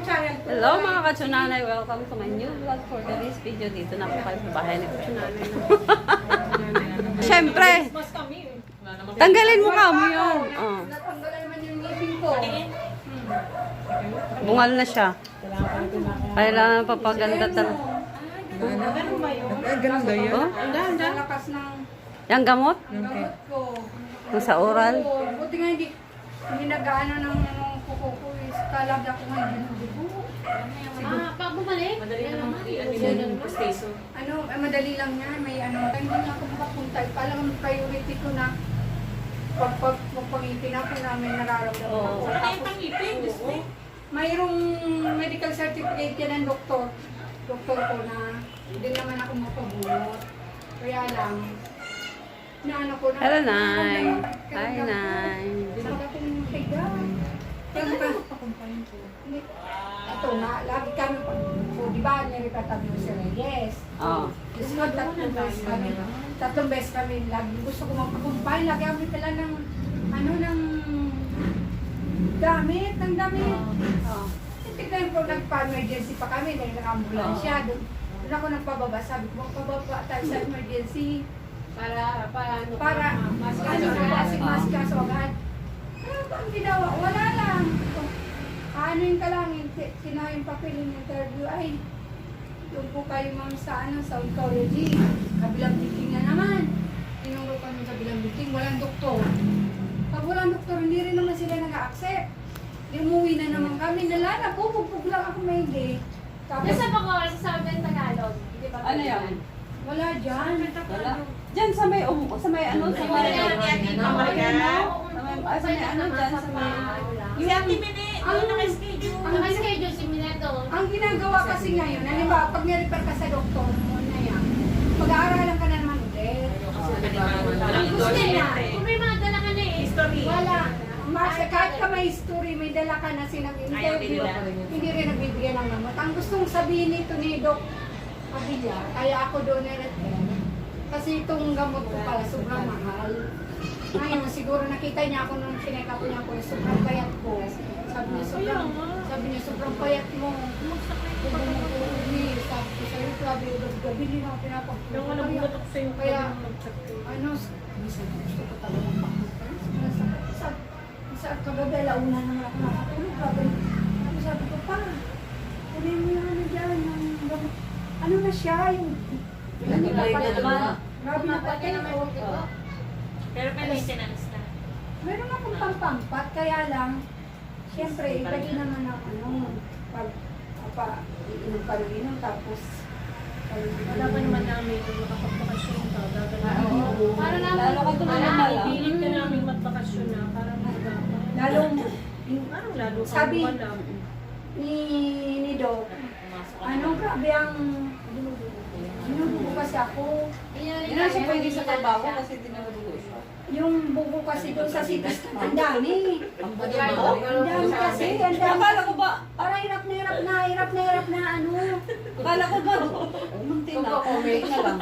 yung channel ko. Hello mga kachunanay, welcome to my new vlog for today's video. Dito na po kayo sa bahay ni kachunanay. Siyempre, Mas kami. tanggalin mo ka mo yun. Oh. Natanggalan naman yung ngipin ko. Bungal na siya. Kailangan papaganda talaga. Ganun ba yun? Ganun ba yun? Ang lakas ng Yung gamot? gamot ko. Yung sa oral? Buti nga hindi, hindi nag-ano ng ano, kuko ko. Is Talaga ko nga hindi nabubo. Ah, pag bumalik? Madali Yan naman ano station. Ano, eh, madali lang yan. May ano, hindi na ako makapunta. Parang priority ko na pag pag magpangipin ako namin nararamdaman Oo. ako. Wala na yung Tapos, pangipin, Diyos mo. mayroong medical certificate yan ng doktor. Doktor ko na hindi naman ako mapabunot. Kaya lang, na ano ko na. Hello, Nay. Hi, Nay. Sabi ko higa. Kaya Hindi. Ito nga, lagi kami pag, so, di ba, niripatag mo si Reyes. Oh. Kasi nga, tatlong beses kami. Tatlong beses kami. Lagi gusto ko magpakumpay. Lagi kami pala ng, ano, ng damit, ng damit. Oh. Tignan ko, nagpa-emergency pa kami dahil naka-ambulansya. Doon, doon ako nagpababa. Sabi ko, magpababa tayo sa emergency. Para, para, ano, Para, mas kasi mas kaso agad. Ano ba ang ginawa? Wala lang. Ano yung kalangin? Kinuha yung papel yung interview. Ay, doon po kayo ma'am sa ano, sa oncology. Kabilang meeting na naman. Tinuro kami kabilang meeting. Walang doktor. Pag walang doktor, hindi rin naman sila nag-accept. Umuwi na naman kami. Nalala, pupupug lang ako may day. Tapos, Nasa Bacoor, sa Southern Tagalog. Di ba? Ano yan? wala dyan. Wala. Diyan sa may, um, sa may ano, sa may, Yan, yan, yan, Sa may- yan. sa may, ah, sa may ano dyan, sa may, Si Ate Mene, ano naka-schedule? Ang naka-schedule si Mineto. Ang ginagawa kasi ngayon, halimbawa, pag nirefer ka sa doktor mo na yan, pag-aaralan ka na naman ulit. Walang Gusto niya. endorsement Kung may mga dala ka na eh. History. Wala. Mas, kahit ka may history, may dala ka na sinag-interview, Ayaw din nila. hindi rin nagbibigyan ng gamot. Ang gustong sabihin nito ni Doc Padilla, kaya ako doon nirefer, kasi itong gamot ko pala sobrang mahal. Ngayon, siguro nakita niya ako nung sinekap niya ako, sobrang payat ko. Sabi niya, sobrang, sabi niya, sobrang payat mo. Sabi niya, sabi ko sa'yo, grabe, gabi din ako pinapagpunan. Yung ano, bumutok sa'yo. Kaya, ano, minsan gusto ko talaga magpakutan. Sa, kagabi, alauna naman ako nakatulog. Ano sabi ko, pa, kunin mo yung ano dyan, yung. Ano na siya, yung, Ano ba yun naman? grabe na patay naman ko. Pero may maintenance na. Meron akong pampampat, kaya lang, siyempre, iba din naman ang ano, pag, pa, iinom pa ng inom, tapos, Wala pa naman namin kung makapagpakasyon ka. Oo. Para naman. Lalo ka tumulong na lang. Pilit ka namin magpakasyon na para magapa. lalong, yung, Anong lalo ka Sabi- wala? ni, ni Doc, ano, grabe ang, Dinudugo kasi ako. Hindi na siya pwede sa trabaho kasi siya. Yung buko kasi doon sa sitas, ang dami. Ang Ang dami kasi, ang dami. Akala ko ba, Para hirap na hirap na, hirap na hirap na ano. akala ko ba, umunti na, okay na lang.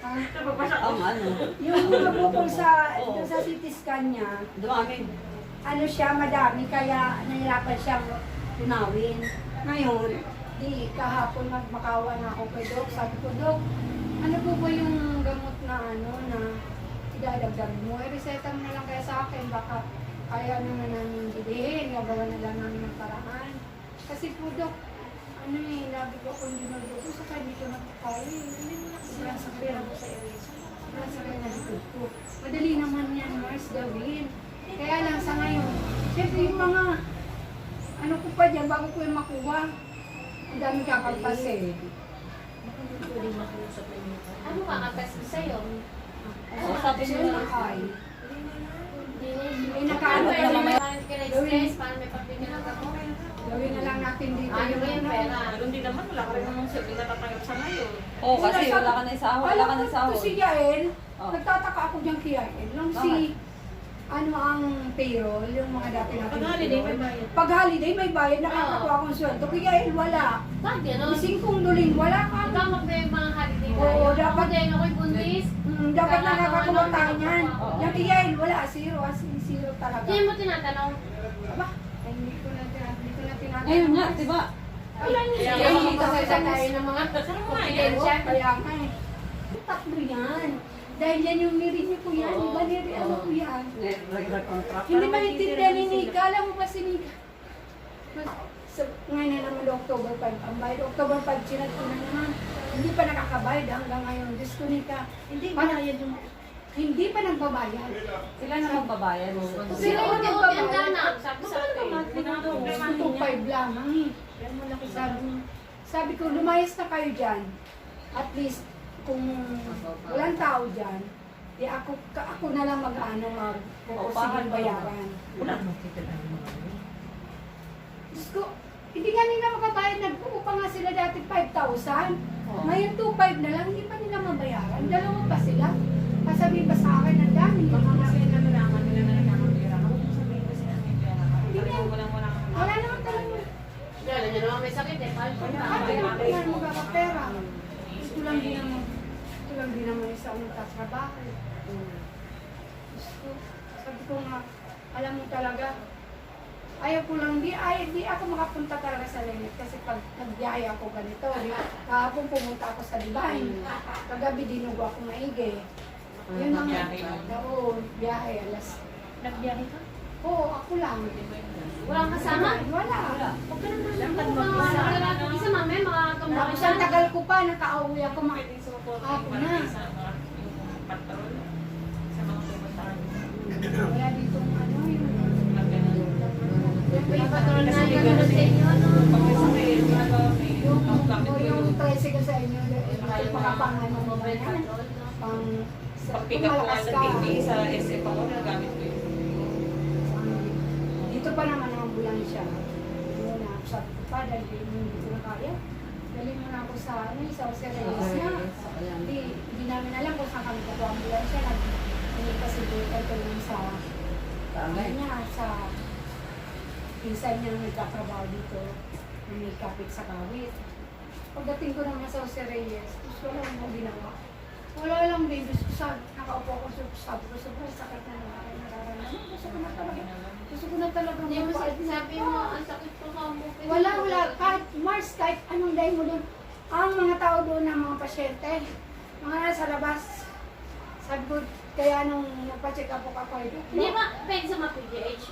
Ang ano, yung nabukol sa, doon sa CT scan niya, dumami. ano siya, madami, kaya nahirapan siyang tunawin. Ngayon, di kahapon nagmakawa na ako kay Doc. Sabi ko, Doc, ano po ba yung gamot na ano na idadagdag mo? Eh, reseta mo na lang kaya sa akin, baka kaya na na namin bilihin, gagawa na lang namin ng paraan. Kasi po, Doc, ano eh, lagi ko akong dinudugo, saka hindi ko nakakaya. Hindi mo na kasi sa pera ko sa erase. Sobrang sakit na ko. Madali naman yan, Mars, gawin. Kaya lang sa ngayon, syempre yung mga, ano ko pa dyan, bago ko yung makuha, ang dami kakagpas eh. Ano ka kapes mo sa'yo? Oo, sabi niya. ay, Hindi may Ano nakaano pa yung naman. ako? Gawin na lang natin dito. Ano ba yung pera? Meron din naman, wala ka rin naman sabi natatanggap sa ngayon. Oo, kasi wala ka na isahod, wala ka na Alam isahod. ko si Yael, Oh. nagtataka ako dyan kay Yael. Nung si, ano ang payroll, yung mga dati natin. Pag holiday, may bayad. Pag holiday, may bayad, nakakatuwa akong sweldo. Kay Yael, wala. Bakit gano'n? Ising kong luling, wala ka. Ikaw yung mga holiday Oo, tayo. dapat- Ako din, ako'y dapat na nakakakuha tayo niyan. Oo. Yung Yael, wala. Zero. As in zero talaga. Hindi mo tinatanong. Aba, ay, hindi ko na, hindi ko na tinatanong. Ngayon nga, di ba? Wala siya. hindi kasi sa tayo ng mga confidential. Kaya nga eh. Tatlo yan. Dahil yan yung niri niyo po yan. Di ba niri ano po yan? Hindi maintindihan ni Nika. Alam mo ba si Nika? So, ngayon na naman October 5 ang bayad. October 5, sinad ko na naman. Hindi pa nakakabayad hanggang ngayon. Diyos ko Nika. Hindi bayad yung... Hindi pa nagbabayad. Sila na magbabayad. Sila na, sabi sa akin. Gusto 5 lamang eh. Sabi, sabi ko, lumayas na kayo dyan. At least, kung walang tao dyan, di ako, ka- ako na lang mag-ano, mag-pupusigil bayaran. Wala nang kita lang. Diyos ko, hindi nga nila makabayad. Nagpupo nga sila dati 5,000. Oo. Ngayon 2,500 na lang, hindi pa nila mabayaran. Dalawa pa sila. Kasabi pa sa akin, ang dami. Baka kasi nalalaman nila na nagkakapira ka. Huwag mo sabihin kasi na may pera ka. Hindi na. wala kang Wala naman talaga. Nyo naman may sakit eh. Paano Wala pa? naman talaga magkakapera. Ito lang din naman. Ito lang din naman isa ang nagtatrabaho. Diyos ko, Sabi ko nga, alam mo talaga, ayaw ko lang, di, ay, di ako makapunta talaga sa limit kasi pag nagbiyahe ako ganito, di, kahapon pumunta ako sa Divine, kagabi dinugo ako maigi. Yun ang, oo, biyahe, alas. Nagbiyahe ka? Oo, ako lang. Walang kasama? Wala. Huwag ka naman. Mga isa mami, mga kamukha Tapos ang tagal ko pa, nakauwi ako sumuporta Ako na. sa mga patrol. Sa mga pumuntahan. Wala dito ano yung Mga ganun. Patron na ganun sa inyo, no? Yung, yung yun. tricycle sa inyo, pakapangan mo ba yan? Pang, sa, Pag kung pick up ko sa ka. TV sa SF ako, nagamit ko yun. Dito pa naman ang ambulansya. Muna, sabi ko pa, dahil hindi ko na kaya. Dali mo na ako sa, ano, sa Oceanes na. Hindi, hindi namin alam kung saan kami kukuha ambulansya. Nag, hindi kasi buhay ko lang sa, niya, sa, pinsan niya na nagkatrabaho dito, may kapit sa kawit. Pagdating ko naman sa Jose Reyes, gusto ko lang mo ginawa. Wala lang din, gusto ko sa, nakaupo ako sa sabi ko, sobrang sakit na ako nararamdaman. Gusto ko na talaga, gusto ko na talaga Hindi mo pa. mo, ang sakit ko ka mo. Wala, wala. Kahit Mars, kahit anong dahil mo doon. Ang mga tao doon ng mga pasyente, mga nasa labas. Sabi ko, kaya nung nagpa-check up ako ako, Hindi ba pwede sa mga PGH?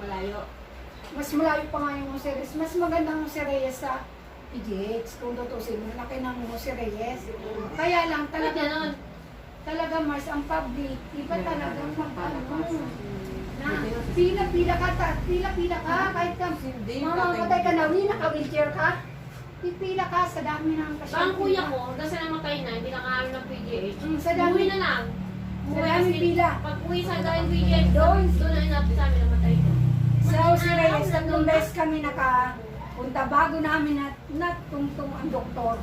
Malayo. Mas malayo pa nga yung Jose Reyes. Mas magandang Jose Reyes sa PGH. Kung tutusin mo, laki ng Jose Reyes. Kaya lang, Talaga talaga, ganun. talaga Mars, ang public, iba talaga mag ano, na pila-pila ka, ta, pila-pila ka, kahit ka, mamamatay ka na, hindi naka-wheelchair ka, pipila ka sa dami ng pasyente. Parang kuya ko, hanggang sa namatay na, hindi nakaalam ng PGH. Mm, sa Uwi dami na lang. Sa dami kasi- pila. Pag uwi sa galing PGH, Doon. doon na inapit sa amin, namatay ko. Sa Reyes, tatlong beses kami nakapunta bago namin na natungtong ang doktor.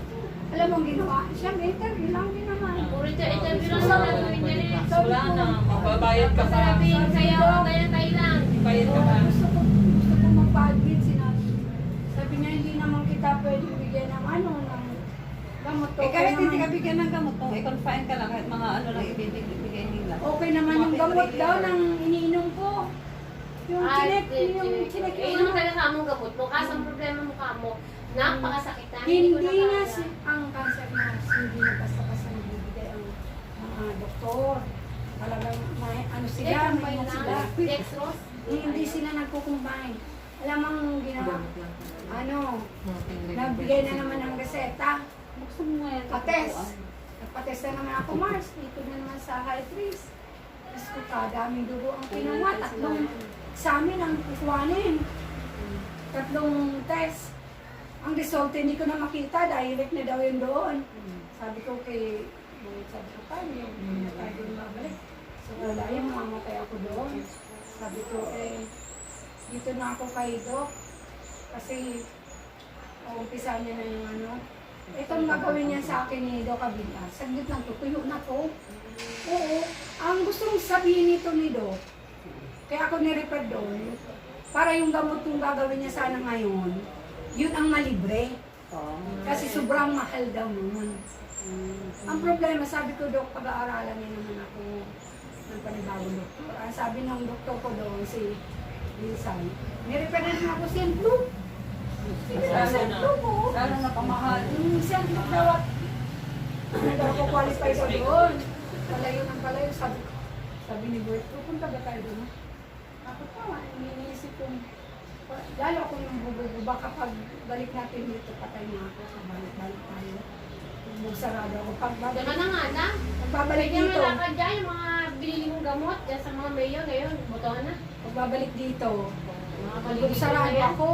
Alam mo ang ginawa? Siya, may interview lang din naman. Interview lang rin. Wala na, magbabayad ka pa. Masarapin, kaya tayo-tayo lang. Bayad ka pa. Oo, gusto ko, gusto ko magpa-admit sinabi. Sabi niya, hindi naman kita pwede bigyan ng ano, ng gamot. Eh kahit naman. hindi ka bigyan ng gamot, kung i-confine ka lang, kahit mga ano lang ibibigay nila. Okay naman yung gamot daw ng. Yung di- yung chinek Eh, yung naman ano. talaga ka mong gamot mo. Kaso ang problema mo ka mo, napakasakit na. Hindi ko na kaya. si, ang cancer na hindi na basta-basta nagbibigay ang mga doktor. Talagang may, ano sila, may sila. Dextrose. Hindi sila nagkukumbine. Alam mo ang ginawa, ano, nagbigay na naman ng reseta. Buksan mo nga yan. Pates. Nagpates na naman ako, Mars. Dito na naman sa high trees. Diyos ko, kadaming dugo ang kinuha. Tatlong sa amin ang kukuhanin. Tatlong test. Ang result, hindi ko na makita. Direct na daw yun doon. Sabi ko kay, sabi ko pa, hindi na tayo doon mabalik. So wala yung mamatay ako doon. Sabi ko, eh, dito na ako kay Doc. Kasi, umpisa niya na yung ano. Itong gagawin niya sa akin ni Doc Abila, saglit lang to, tuyo na to. Oo, ang gustong sabihin nito ni Doc, kaya ako ni-refer doon, para yung gamot kong gagawin niya sana ngayon, yun ang malibre. Kasi sobrang mahal daw naman. Ang problema, sabi ko, Dok, pag-aaralan niya naman ako ng panibagong doktor. Ang sabi ng doktor ko doon, si Lisan, nirefer na naman ako sa Blue. Lalo Lalo na pamahal. Daw at hindi daw ako qualify sa doon. Palayo ng palayo. Sabi, sabi ni Bert, pupunta ba tayo doon? Pa, iniisip ko. Lalo ako yung bububo. Baka pag balik natin dito, patay na ako. Sa balik-balik tayo. Bugsarado ako. Pag babalik, na nga na. pagbabalik Pwede dito, mo lakad dyan, yung mga binili mong gamot dyan sa mga mayo ngayon. Butuhan na. pagbabalik dito, Mga paligid na yan. ako.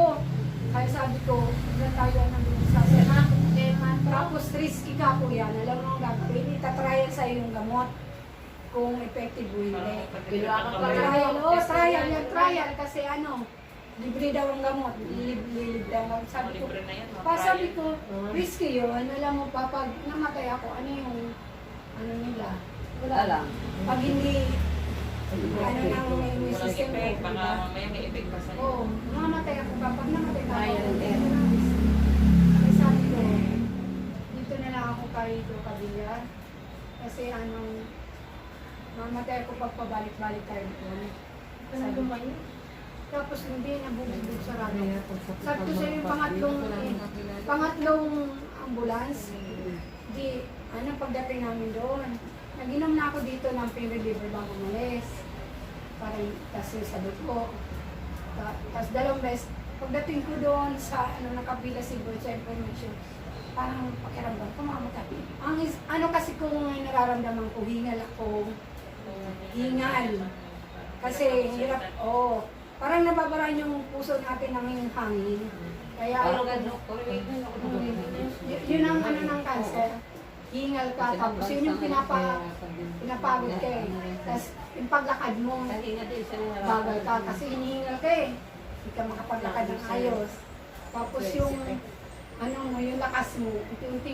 Kaya sabi ko, na tayo ng sa May mga problema. Tapos risky ka yan. Alam mo ang gagawin, itatrial sa yung gamot kung effective o hindi. Ginawa ka pa Trial, oh, trial na yan, trial. Kasi ano, libre daw ang gamot. Libre, libre daw. ang- Sabi ko, pa sabi ko, risky yun. Alam mo pa, pag namatay ako, ano yung, ano nila? Wala lang. Pag hindi, ano nang immune Walang system ko, effect, baka diba? mamaya may effect pa sa'yo. Oo, mamatay ako pa. Pag namatay ka Trial ako, hindi error. na Kaya sabi ko, dito na lang ako kay Ito Kabila. Kasi anong, mamatay ako pag pabalik-balik tayo doon. Sabi ko, tapos hindi nabubulog sa radyo. Sabi ko sa'yo yung pangatlong, pangatlong ambulance. Di, ano, pagdating namin doon, naginom na ako dito ng pain reliever bago umalis. Parang, kasi sabi ko, Ta- Tapos dalawang beses, pagdating ko doon sa ano nakapila si Bro sa information, parang pakiramdam ko mamatay. Ang is, ano kasi kung nararamdaman ko, hingal ako, hingal. Kasi hirap, oh, parang nababaran yung puso natin ng yung hangin. Kaya Parang ko, Y- yun ang ano ng cancer. Hingal ka, tapos yun yung pinapa, pinapagod ka eh. Tapos yung paglakad mo, bagal ka kasi hinihingal ka eh. Hindi ka makapaglakad ng ayos. Tapos yung, ano mo, yung lakas mo, unti-unti,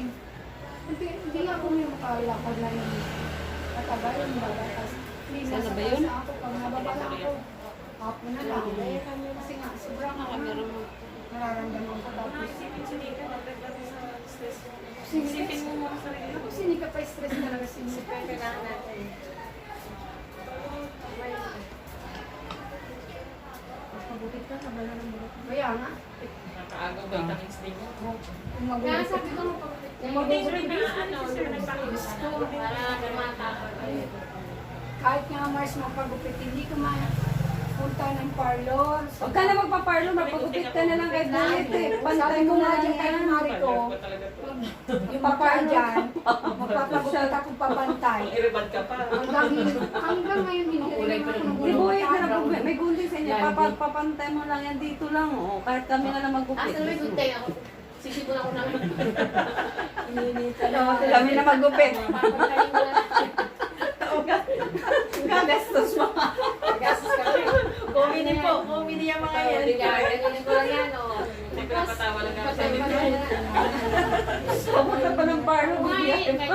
unti, hindi nga ako yung makalakad na yung yung bagal. Tapos, Sana ba yun? ako, pag nababa lang ako, ako na lang. Kasi nga, sobrang ano, nararamdaman ko. Tapos, Isipin mo mga sarili mo. Kasi hindi ka pa stress talaga sinisip. Kailangan natin. Mabutit ka, kabala ng bulit. Kaya nga, Nakaagaw vitamins din mo. kung sabi ko, ano, kahit nga Mars magpagupit, hindi ko mapunta ng parlor. Huwag ka na magpaparlo, magpagupit ka na lang kay Bulit eh. Pantay Sabi mo ko na nga lang dyan kay. Mari ko, yung paparlo dyan, magpapagupit ako papantay. Iribad ka pa. Hanggang, hanggang ngayon, hindi ko naman ako Si nabulong. Bulit na lang, may gundi sa inyo. Papa- Papantay mo lang yan dito lang. Oh. Kahit kami na lang magupit. Asa may guntay ako. Sisipon ako ng... Kami na magupit. Papantayin ko lang. Gagastos mo. Gastos ka rin. Kumini po. Kumini yung mga yan. Ganyan ko lang yan, oh. Hindi ko napatawa lang ako sa lang. Pumunta pa ng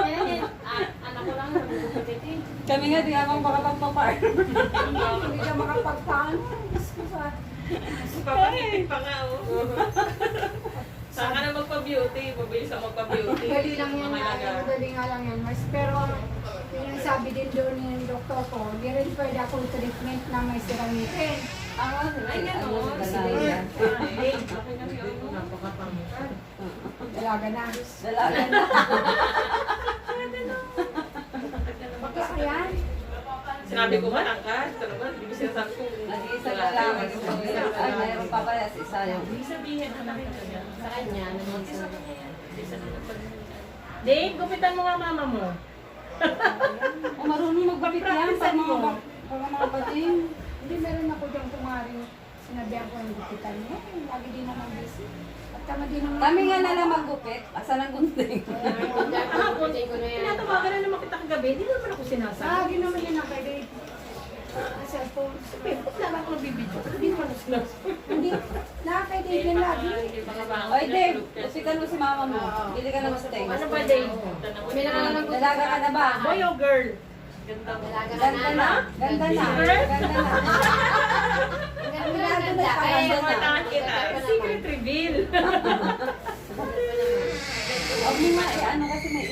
yan eh. Ah, Anak ko lang, eh. Kami nga di ako makapagpaparlo. Hindi ka makapagtaan. Diyos ko sa... Papakipin pa nga, oh. Saan ka na magpa-beauty? Mabilis ako magpa-beauty. Dali lang yan, Mga ah, laga. dali nga lang yan, Mars. Pero, yun ang sabi din doon ng doktor ko, di rin pwede ako treatment na may siramitin. Ah, Ay, ano, gano'n. dalaga. Ay, na yun. Dalaga na. Dalaga na. Sinabi ko man, angkas. Ito naman, hindi ko sinasabi kung Nag-iisa ka lang. Ay, mayroon pa pala si Sayong. Hindi sabihin, anak ko niya. Sa kanya, naman sa... Isa na lang pag Dave, gupitan mo nga mama mo. O marunong magbabit yan pag mga ba- pag mga bating. Hindi meron ako dyan kumaring sinabihan ko ng gupitan mo. Lagi din naman busy. At tama din naman. Kami nga na lang maggupit. Asan ang gunting? Gupitin ko na yan. Tinatawagan na naman kita kagabi, hindi naman ako sinasabi. Lagi naman yan ang kay Ang cellphone. Ba't naman ako nagbibidyo? Hindi naman ako sinasabi. Hindi. Yan lagi. Oy, Dave, usikan mo si mama mo. Bili ka ng steak. Ano ba, Dave? Dalaga ka na ba? Boy o girl? Ganda mo. Ganda na. Ganda na. Ganda na. Ganda na, ganda. Ay. Kailangan kita. Secret reveal. Huwag mo nga, eh, ano kasi may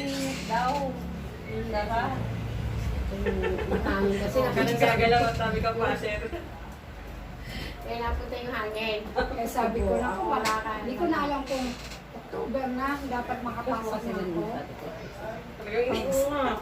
daw. Diba? Mahangin kasi Ganun gagalaw at sabi ka pa, sir. Kaya napunta yung hangin. Kaya sabi ko na, Ako, wala ka. hindi ko na alam kung October na, dapat makapasok na ako. Talagang.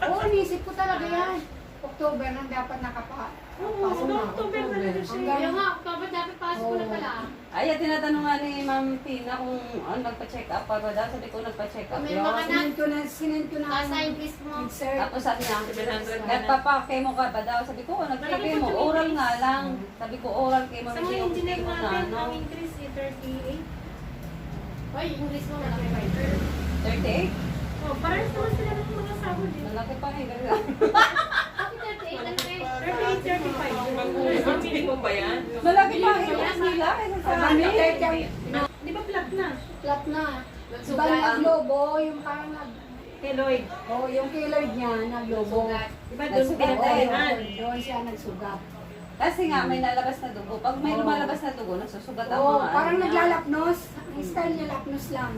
Oo, inisip ko talaga yan. October na dapat nakapasok Oo, na ako. October talaga siya. Hanggang Kaya nga, October dapat pasok ko na pala. Ay, at tinatanong nga ni Ma'am Tina kung ano, nagpa-check up pa ba daw. Sabi ko nagpa-check up May mga Sinend ko na, sinend ko na. Nasa English mo. Sir, Tapos sabi niya, 700 na. nagpapa-chemo ka ba daw? Sabi ko, nagpa-chemo, oral nga lang. Sabi ko, oral chemo. Sa mga engineer na natin, ano. ang increase eh, 38. Hoy, English mo malaki fighter. 38? Oh, parang naman sila ng mga sahod eh. Malaki pa eh. Bakit 38? Ano ba 38, 35. Ang minimum ba yan? Malaki pa eh. nila kaysa sa amin. Di ba flat na? flat na. Nagsugat. Iba naglobo, yung parang nag... Keloid. Oh, yung keloid niya, naglobo. Di ba doon? Oo, Doon siya nagsugat. Kasi nga, may nalabas na dugo. Pag may Oo. lumalabas na dugo, nagsusugat ang Oo, mga parang ano niya. naglalapnos. Ang style niya lapnos lang.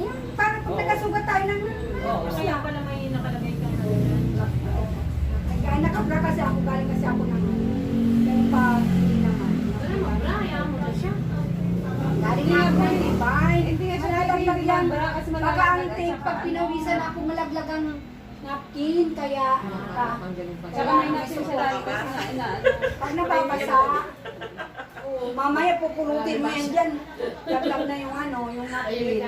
Yung parang kung Oo. nagkasugat tayo ng... Oo. Kaya pala may nakalagay pinawisan ako, malaglag ang napkin. Kaya, ah, Saka may napsin siya lagi kasi nga, ina, ano. pag nababasa, oh, mamaya pupulutin mo yan dyan. Laglag na yung ano, yung napkin.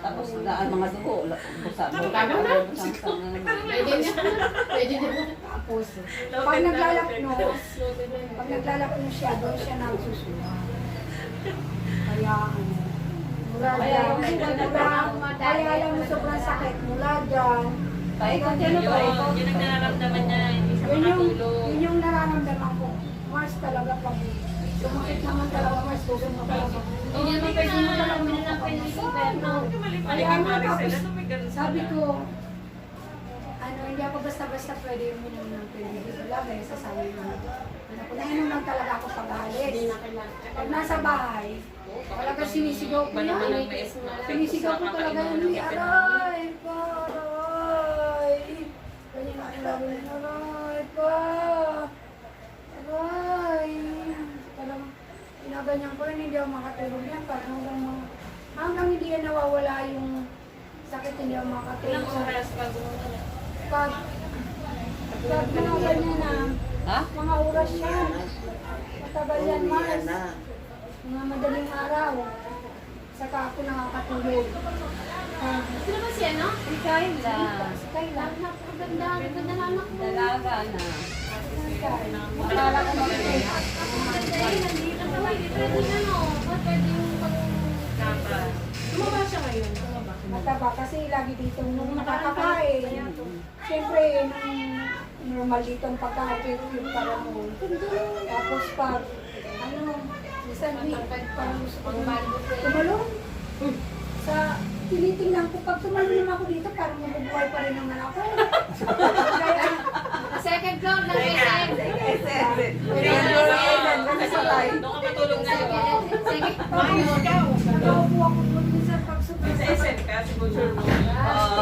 Tapos daan mga dugo, busa, busa, Pwede niya. Pwede niya. Tapos, pag naglalapnos, pag naglalapnos siya, doon siya nagsusuha. Kaya, ano, mula Kaya dyan, yung kaya alam mo sobrang sakit, mula dyan, Paikot yan, Yun, paikot. yun ang nararamdaman niya. Hindi siya yun yung, makatulog. yun yung nararamdaman ko. Mars talaga pag sumakit naman talaga, Mars, mo talaga. Hindi naman pwede mo talaga minanapin ni. Mali-mali Kaya ka nga, tapos, Sabi ko, ano, hindi ako basta-basta pwede uminom ng pinigil. Wala, may sasabi mo. Ano ko, nainom lang talaga ako pag Hindi alis. na kailangan. Pag nasa bahay, talaga sinisigaw ko yan. ang may Sinisigaw ko talaga yun, "Uy, aray, pa, aray. Ganyan ako lagi na, aray, pa, aray. Parang, ginaganyan ko rin, hindi ako makatulog yan. Parang hanggang, mga- hanggang hindi yan nawawala yung sakit, hindi ako Ilang makatulog. oras bago Pag, pag mga ganyan na, Ha? mga oras yan. Matagal yan, Mars. Mga madaling araw. Saka ako nakakatulog. Ah, Sino ba si ano? Si Kyla. si Kayla. Napakaganda. Ganda na anak mo. Dalaga na. Akala ko nandito na ba? Pwede na no. Ba't pwede yung pag... Tumaba siya ngayon. Mataba kasi lagi dito nung nakakakain. Siyempre, nung normal dito ang pagkakit yung parang Tapos pag, minsan gusto ko tumalong. Sa, tinitingnan ko, pag tumalong naman ako dito, parang mabubuhay pa rin naman ako. Kaya, Second floor lang SM. Doon ka matulog na yun. Second Ayos ka. Nakaupo ako doon minsan pag Sa SM ka, si Butcher mo. Oo.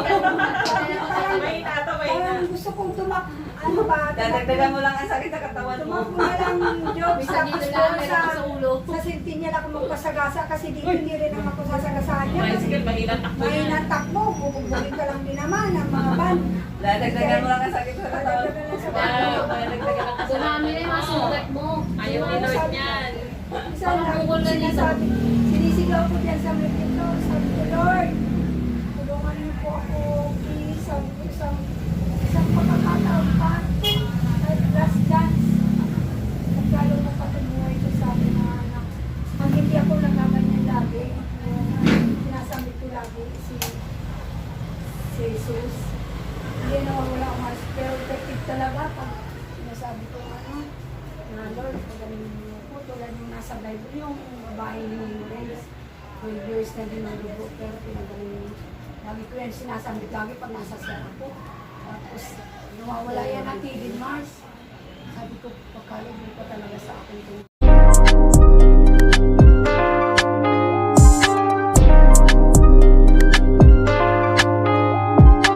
May tata, may na. Parang gusto kong tumak, ano ba? Dadagdagan mo lang ang sakit sa katawan mo. Tumakbo na lang yung job. Sa, meron sa ulo. sa Centennial ako magpasagasa kasi dito hindi rin naman ako sasagasaan niya. Kasi Tricycle, mahina takbo may yan. natakbo, bubugburin ka lang din naman ang mga van. Dadagdagan mo lang ang sakit sa katawan Dadagdagan lang sa. Dumami na yung mga sugat mo. Ayaw ni Lord niyan. Isa lang, sinasabi, sinisigaw ko dyan sa mga dito. Sabi ko, Lord, tulungan niyo po ako. Please, sabi ko, isang, isang pagkakataon pa. Last dance. Pagkalo na patuloy ko sabi na anak. Pag hindi ako nagaganyan lagi, ko lagi si, si Jesus. Hindi nawawala ang mas. Pero effective talaga pag sinasabi ko ano, na Lord, pagaling mo po, tulad yung nasa Bible, yung babae ni Grace, 12 years na din ang dugo, pero pinagaling mo. Lagi ko yan sinasabi, lagi pag nasa siyara ko. Tapos, nawawala yan ang tigil Mars. Sabi ko, pagkalog mo pa talaga sa akin.